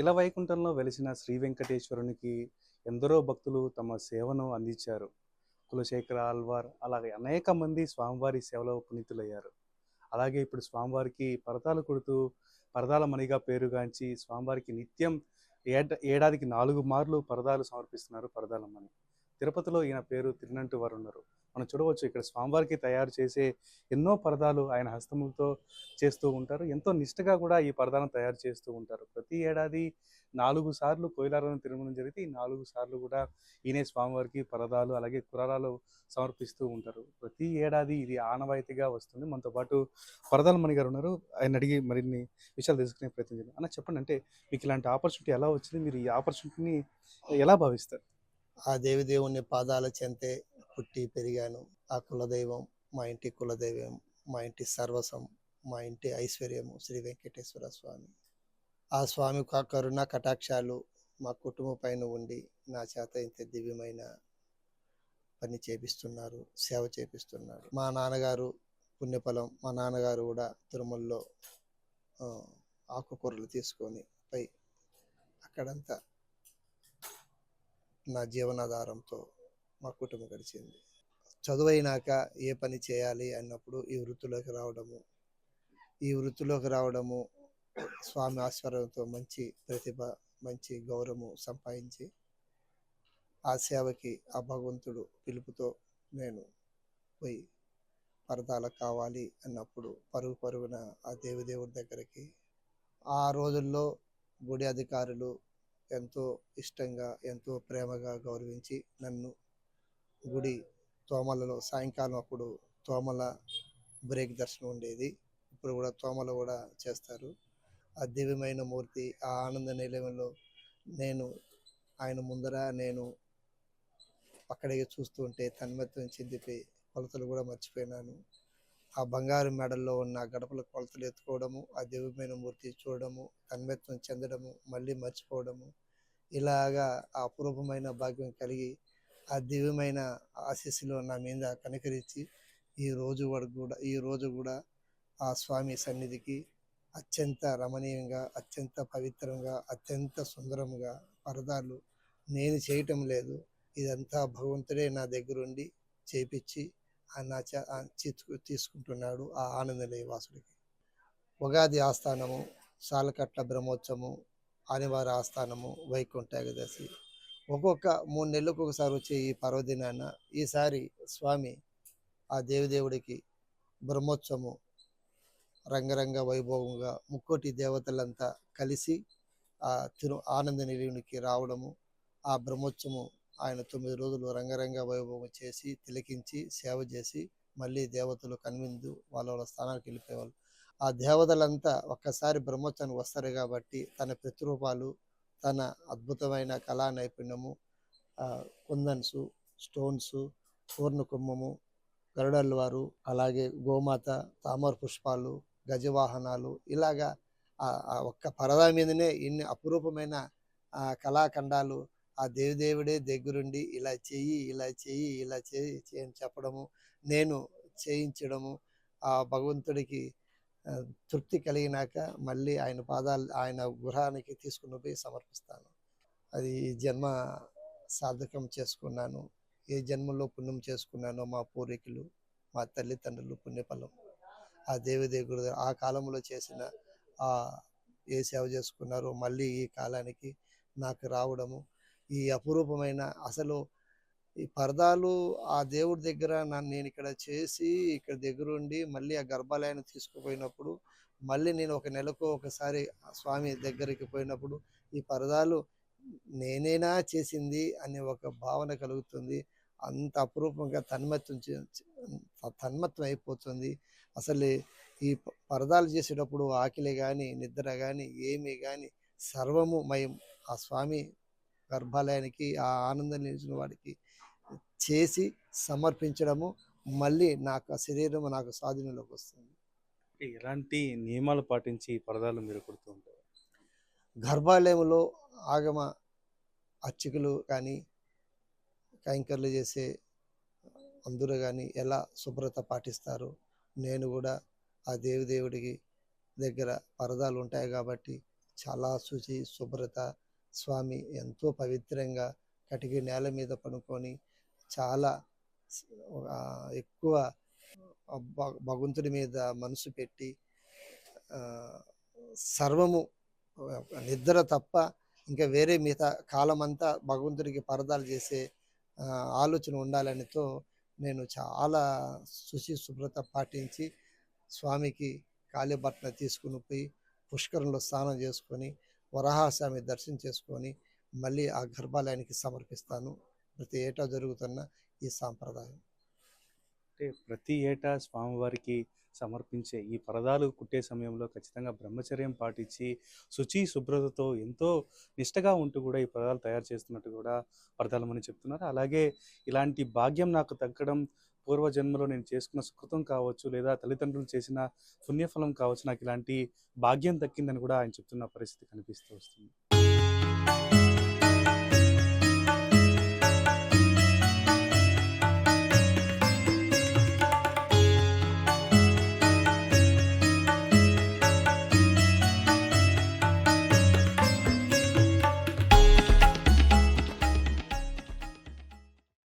శిలవైకుంఠంలో వెలిసిన శ్రీ వెంకటేశ్వరునికి ఎందరో భక్తులు తమ సేవను అందించారు. కులశేఖర ఆల్వార్ అలాగే అనేక మంది స్వామివారి సేవలో పునీతులయ్యారు. అలాగే ఇప్పుడు స్వామివారికి పరదాలు కొడుతూ పరదాల మణిగా పేరుగాంచి స్వామివారికి నిత్యం ఏట ఏడాదికి నాలుగు మార్లు పరదాలు సమర్పిస్తున్నారు పరదాల మణి. తిరుపతిలో ఈయన పేరు తిరునంటు వారు ఉన్నారు మనం చూడవచ్చు ఇక్కడ స్వామివారికి తయారు చేసే ఎన్నో పరదాలు ఆయన హస్తములతో చేస్తూ ఉంటారు. ఎంతో నిష్టగా కూడా ఈ పరదాలను తయారు చేస్తూ ఉంటారు. ప్రతి ఏడాది నాలుగు సార్లు కోయిలారం తిరుమలం జరిగితే ఈ నాలుగు సార్లు కూడా ఈయనే స్వామివారికి పరదాలు అలాగే కురారాలు సమర్పిస్తూ ఉంటారు. ప్రతి ఏడాది ఇది ఆనవాయితీగా వస్తుంది. మనతో పాటు పరదాల మణి గారు ఉన్నారు. ఆయన అడిగి మరిన్ని విషయాలు తెలుసుకునే ప్రయత్నం చేద్దాం. అన్న చెప్పండి అంటే మీకు ఇలాంటి ఆపర్చునిటీ ఎలా వచ్చింది? మీరు ఈ ఆపర్చునిటీని ఎలా భావిస్తారు? ఆ దేవి దేవుని పాదాల చెంతే పుట్టి పెరిగాను. ఆ కులదైవం మా ఇంటి కులదైవం మా ఇంటి సర్వసం మా ఇంటి ఐశ్వర్యము శ్రీ వెంకటేశ్వర స్వామి. ఆ స్వామి కరుణ కటాక్షాలు మా కుటుంబం పైన ఉండి నా చేత ఇంత దివ్యమైన పని చేపిస్తున్నారు సేవ చేపిస్తున్నారు. మా నాన్నగారు పుణ్యఫలం మా నాన్నగారు కూడా తిరుమలలో ఆకుకూరలు తీసుకొని పై అక్కడంతా నా జీవనాధారంతో మా కుటుంబం గడిచింది. చదువైనాక ఏ పని చేయాలి అన్నప్పుడు ఈ వృత్తిలోకి రావడము ఈ వృత్తిలోకి రావడము స్వామి ఆశ్వర్యంతో మంచి ప్రతిభ మంచి గౌరవము సంపాదించి ఆ సేవకి ఆ భగవంతుడు పిలుపుతో నేను పోయి పరదాల కావాలి అన్నప్పుడు పరుగు పరుగున ఆ దేవదేవుడి దగ్గరికి ఆ రోజుల్లో గుడి అధికారులు ఎంతో ఇష్టంగా ఎంతో ప్రేమగా గౌరవించి నన్ను గుడి తోమలలో సాయంకాలం అప్పుడు తోమల బ్రేక్ దర్శనం ఉండేది. ఇప్పుడు కూడా తోమల కూడా చేస్తారు. ఆ దివ్యమైన మూర్తి ఆ ఆనంద నిలయంలో నేను ఆయన ముందర నేను అక్కడికి చూస్తుంటే తన్మత్వం చెందిపోయి కొలతలు కూడా మర్చిపోయినాను. ఆ బంగారు మెడల్లో ఉన్న గడపల కొలతలు ఎత్తుకోవడము ఆ దివ్యమైన మూర్తి చూడడము తన్మత్వం చెందడము మళ్ళీ మర్చిపోవడము ఇలాగా ఆ అపురూపమైన భాగ్యం కలిగి ఆ దివ్యమైన ఆశీస్సులు నా మీద కనికరించి ఈ రోజు వరకు కూడా ఈ రోజు కూడా ఆ స్వామి సన్నిధికి అత్యంత రమణీయంగా అత్యంత పవిత్రంగా అత్యంత సుందరంగా పరదాలు నేను చేయటం లేదు. ఇదంతా భగవంతుడే నా దగ్గరుండి చేపించి నా తీసుకుంటున్నాడు ఆ ఆనందలయ వాసుడికి. ఉగాది ఆస్థానము సాలకట్ల బ్రహ్మోత్సవము ఆనివార ఆస్థానము వైకుంఠ ఏకాదశి ఒక్కొక్క మూడు నెలలకు ఒకసారి వచ్చే ఈ పర్వదినాన ఈసారి స్వామి ఆ దేవదేవుడికి బ్రహ్మోత్సవము రంగరంగ వైభవంగా ముక్కోటి దేవతలంతా కలిసి ఆ తిరు ఆనంద నిలయునికి రావడము ఆ బ్రహ్మోత్సవము ఆయన తొమ్మిది రోజులు రంగరంగ వైభవం చేసి తిలకించి సేవ చేసి మళ్ళీ దేవతలు కన్విందు వాళ్ళ వాళ్ళ స్థానానికి వెళ్ళిపోయేవాళ్ళు. ఆ దేవతలంతా ఒక్కసారి బ్రహ్మోత్సవానికి వస్తారు కాబట్టి తన ప్రతిరూపాలు తన అద్భుతమైన కళా నైపుణ్యము కుందన్సు స్టోన్స్ పూర్ణ కుంభము గరుడల్వారు అలాగే గోమాత తామర పుష్పాలు గజవాహనాలు ఇలాగా ఆ- ఒక్క పరదా మీదనే ఇన్ని అపురూపమైన ఆ కళాఖండాలు ఆ దేవిదేవుడే దగ్గరుండి ఇలా చెయ్యి ఇలా చెయ్యి ఇలా చేయి చేయని అని చెప్పడము నేను చేయించడము ఆ భగవంతుడికి తృప్తి కలిగినాక మళ్ళీ ఆయన పాదాలు ఆయన గృహానికి తీసుకుని పోయి సమర్పిస్తాను. అది ఈ జన్మ సార్థకం చేసుకున్నాను. ఏ జన్మలో పుణ్యం చేసుకున్నానో మా పూర్వీకులు మా తల్లిదండ్రులు పుణ్యఫలం. ఆ దేవదేవుడు ఆ కాలంలో చేసిన ఆ ఏ సేవ చేసుకున్నారో మళ్ళీ ఈ కాలానికి నాకు రావడము ఈ అపురూపమైన అసలు ఈ పరదాలు ఆ దేవుడి దగ్గర నన్ను నేను ఇక్కడ చేసి ఇక్కడ దగ్గరుండి మళ్ళీ ఆ గర్భాలయాన్ని తీసుకుపోయినప్పుడు మళ్ళీ నేను ఒక నెలకు ఒకసారి ఆ స్వామి దగ్గరికి పోయినప్పుడు ఈ పరదాలు నేనేనా చేసింది అనే ఒక భావన కలుగుతుంది. అంత అపురూపంగా తన్మత్వం చే- తన్మత్వం అయిపోతుంది. అసలు ఈ పరదాలు చేసేటప్పుడు ఆకిలి కానీ నిద్ర కానీ ఏమీ కానీ సర్వము మయం ఆ స్వామి గర్భాలయానికి ఆ ఆనందం నిలిచిన వాడికి చేసి సమర్పించడము మళ్ళీ నాకు ఆ శరీరం నాకు స్వాధీనంలోకి వస్తుంది. ఎలాంటి నియమాలు పాటించి పరదాలు మీరు కొడుతూ ఉంటారు? గర్భాలయంలో ఆగమ అర్చకులు కానీ కైంకర్లు చేసే అందరూ కానీ ఎలా శుభ్రత పాటిస్తారో? నేను కూడా ఆ దేవదేవుడికి దగ్గర పరదాలు ఉంటాయి కాబట్టి చాలా శుచి శుభ్రత స్వామి ఎంతో పవిత్రంగా కటికి నేల మీద పడుకొని చాలా ఎక్కువ భగవంతుడి మీద మనసు పెట్టి సర్వము నిద్ర తప్ప ఇంకా వేరే మిగతా కాలమంతా భగవంతుడికి పరదాలు చేసే ఆలోచన ఉండాలనితో నేను చాలా శుచి శుభ్రత పాటించి స్వామికి కాళీభట్న తీసుకుని పోయి పుష్కరంలో స్నానం చేసుకొని వరాహస్వామి దర్శనం చేసుకొని మళ్ళీ ఆ గర్భాలయానికి సమర్పిస్తాను. ప్రతి ఏటా జరుగుతున్న ఈ సాంప్రదాయం. అంటే ప్రతి ఏటా స్వామివారికి సమర్పించే ఈ పరదాలు కుట్టే సమయంలో ఖచ్చితంగా బ్రహ్మచర్యం పాటించి శుచి శుభ్రతతో ఎంతో నిష్టగా ఉంటూ కూడా ఈ పరదాలు తయారు చేస్తున్నట్టు కూడా పరదాలమని చెప్తున్నారు. అలాగే ఇలాంటి భాగ్యం నాకు తగ్గడం పూర్వజన్మలో నేను చేసుకున్న సుకృతం కావచ్చు లేదా తల్లిదండ్రులు చేసిన పుణ్యఫలం కావచ్చు నాకు ఇలాంటి భాగ్యం దక్కిందని కూడా ఆయన చెప్తున్న పరిస్థితి కనిపిస్తూ వస్తుంది.